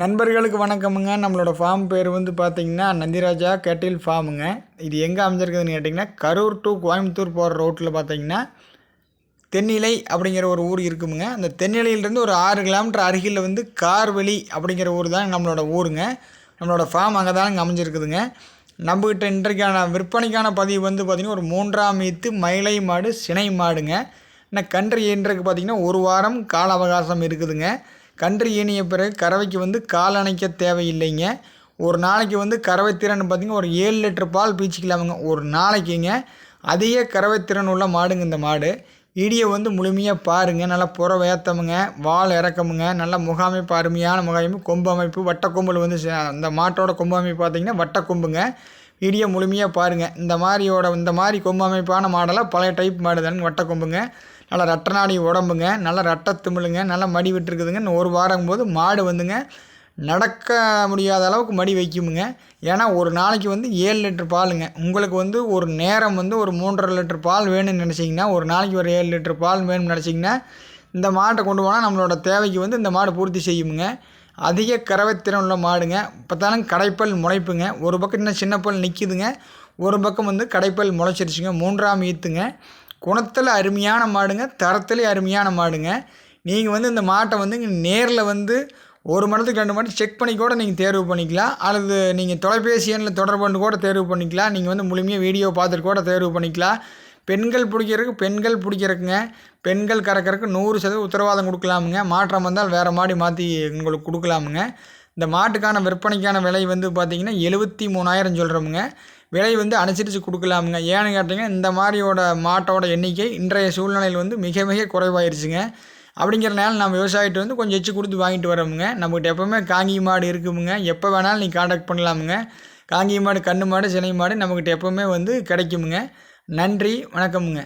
நண்பர்களுக்கு வணக்கமுங்க. நம்மளோட ஃபார்ம் பேர் வந்து பார்த்திங்கன்னா நந்திராஜா கேட்டில் ஃபார்முங்க இது எங்கே அமைஞ்சிருக்குதுன்னு கேட்டிங்கன்னா கரூர் டு கோயம்புத்தூர் போகிற ரோட்டில் பார்த்தீங்கன்னா தென்னிலை அப்படிங்கிற ஒரு ஊர் இருக்குமுங்க. அந்த தென்னிலையிலேருந்து ஒரு ஆறு கிலோமீட்டர் அருகில் வந்து கார்வெளி அப்படிங்கிற ஊர் தான் நம்மளோட ஊருங்க. நம்மளோட ஃபார்ம் அங்கே தான் இங்கே அமைஞ்சிருக்குதுங்க. நம்மக்கிட்ட இன்றைக்கான விற்பனைக்கான பதிவு வந்து பார்த்திங்கன்னா ஒரு மூன்றாம் ஈத்து மயிலை மாடு சினை மாடுங்க. ஏன்னா கன்று இன்றைக்கு பார்த்திங்கன்னா ஒரு வாரம் கால அவகாசம் இருக்குதுங்க. கன்று ஈனிய பிறகு கறவைக்கு வந்து கால் அணைக்க தேவையில்லைங்க. ஒரு நாளைக்கு வந்து கறவை திறன் பார்த்திங்கன்னா ஒரு ஏழு லிட்டர் பால் பீச்சிக்கலாமுங்க. ஒரு நாளைக்குங்க. அதிக கறவை திறன் உள்ள மாடுங்க இந்த மாடு. இடியை வந்து முழுமையாக பாருங்கள் நல்லா புற வேத்தமுங்க வால் இறக்கமுங்க. நல்ல முகாமைப்பு அருமையான முகாமைப்பு கொம்பு அமைப்பு வட்டக்கொம்பில் வந்து அந்த மாட்டோட கொம்பு அமைப்பு பார்த்திங்கன்னா வட்டக்கொம்புங்க. வீடியோ முழுமையாக பாருங்கள் இந்த மாதிரியோட இந்த மாதிரி கொம்பு அமைப்பான மாடலாக பழைய டைப் மாடு தானுங்க வட்டக்கொம்புங்க நல்லா ரட்டநாடி உடம்புங்க. நல்லா ரட்ட திமிழுங்க. நல்லா மடி விட்டுருக்குதுங்க இன்னும் ஒரு வாரம் போது மாடு வந்துங்க நடக்க முடியாத அளவுக்கு மடி வைக்குமுங்க. ஏன்னா ஒரு நாளைக்கு வந்து ஏழு லிட்டர் பாலுங்க. உங்களுக்கு வந்து ஒரு நேரம் வந்து ஒரு மூன்றரை லிட்டர் பால் வேணும்னு நினச்சிங்கன்னா ஒரு நாளைக்கு ஒரு ஏழு லிட்டர் பால் வேணும்னு நினச்சிங்கன்னா இந்த மாட்டை கொண்டு போனால் நம்மளோட தேவைக்கு வந்து இந்த மாடு பூர்த்தி செய்யுமுங்க. அதிக கறவைத்திறன் உள்ள மாடுங்க. பார்த்தாலும் கடைப்பல் முளைப்புங்க. ஒரு பக்கம் இன்னும் சின்ன பல் நிற்கிதுங்க ஒரு பக்கம் வந்து கடைப்பல் முளைச்சிருச்சுங்க. மூன்றாம் ஈத்துங்க. குணத்தில் அருமையான மாடுங்க. தரத்துலேயும் அருமையான மாடுங்க. நீங்கள் வந்து இந்த மாட்டை வந்து நேரில் வந்து ஒரு மடத்துக்கு ரெண்டு மணி செக் பண்ணி கூட நீங்கள் தேர்வு பண்ணிக்கலாம். அல்லது நீங்கள் தொலைபேசி எண்ணில் தொடர்பு கூட தேர்வு பண்ணிக்கலாம். நீங்கள் வந்து முழுமையாக வீடியோ பார்த்துட்டு கூட தேர்வு பண்ணிக்கலாம். பெண்கள் பிடிக்கிறதுக்கு பெண்கள் பிடிக்கிறதுக்குங்க. பெண்கள் கறக்கிறதுக்கு நூறு சதவீதம் உத்தரவாதம் கொடுக்கலாமுங்க. மாற்றம் வந்தால் வேறு மாடி மாற்றி உங்களுக்கு கொடுக்கலாமுங்க. இந்த மாட்டுக்கான விற்பனைக்கான விலை வந்து பார்த்திங்கன்னா எழுபத்தி மூணாயிரம் சொல்கிறோமுங்க விலை வந்து அனுசரித்து கொடுக்கலாமுங்க. ஏன்னு கேட்டிங்கன்னா இந்த மாதிரியோட மாட்டோட எண்ணிக்கை இன்றைய சூழ்நிலையில் வந்து மிக மிக குறைவாயிருச்சுங்க. அப்படிங்கிறனால நம்ம விவசாயிட்டு வந்து கொஞ்சம் எச்சு கொடுத்து வாங்கிட்டு வரோமுங்க நம்மகிட்ட எப்போவுமே காங்கி மாடு இருக்குமுங்க. எப்போ வேணாலும் நீங்கள் காண்டாக்ட் பண்ணலாமுங்க. காங்கி மாடு கன்று மாடு சினை மாடு நம்மக்கிட்ட எப்போவுமே வந்து கிடைக்குமுங்க. நன்றி வணக்கமுங்க.